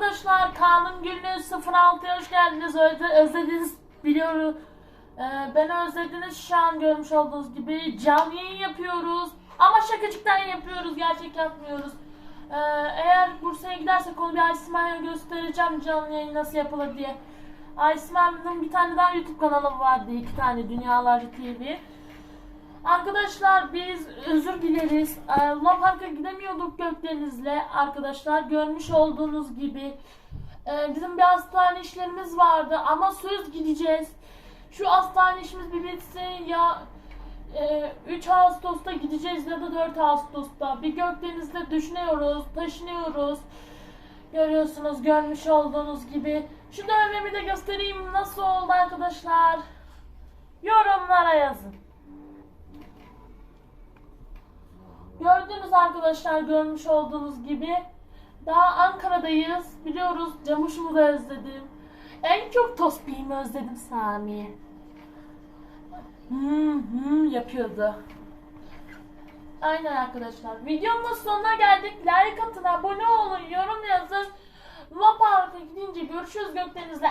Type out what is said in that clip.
Arkadaşlar Kaan'ın günlüğü 06'ya hoş geldiniz. Öz- Özlediniz biliyorum. Ee, beni özlediniz şu an görmüş olduğunuz gibi canlı yayın yapıyoruz. Ama şakacıktan yapıyoruz. Gerçek yapmıyoruz. Ee, eğer Bursa'ya gidersek onu bir Aysima'ya göstereceğim canlı yayın nasıl yapılır diye. Aysima'nın bir tane daha YouTube kanalı vardı. iki tane Dünyalar TV. Arkadaşlar biz özür dileriz. Ee, Luna Park'a gidemiyorduk Gökdeniz'le arkadaşlar. Görmüş olduğunuz gibi. Ee, bizim bir hastane işlerimiz vardı ama söz gideceğiz. Şu hastane işimiz bir bitsin ya e, 3 Ağustos'ta gideceğiz ya da 4 Ağustos'ta. Bir Gökdeniz'de düşünüyoruz, taşınıyoruz. Görüyorsunuz görmüş olduğunuz gibi. Şu dövmemi de göstereyim nasıl oldu arkadaşlar. Yorumlara yazın. Gördünüz arkadaşlar görmüş olduğunuz gibi. Daha Ankara'dayız. Biliyoruz Camuş'umu da özledim. En çok Tospi'yi özledim Sami. Hmm, hmm yapıyordu. Aynen arkadaşlar. Videonun sonuna geldik. Like atın, abone olun, yorum yazın. Park'a gidince görüşürüz Gökdeniz'le.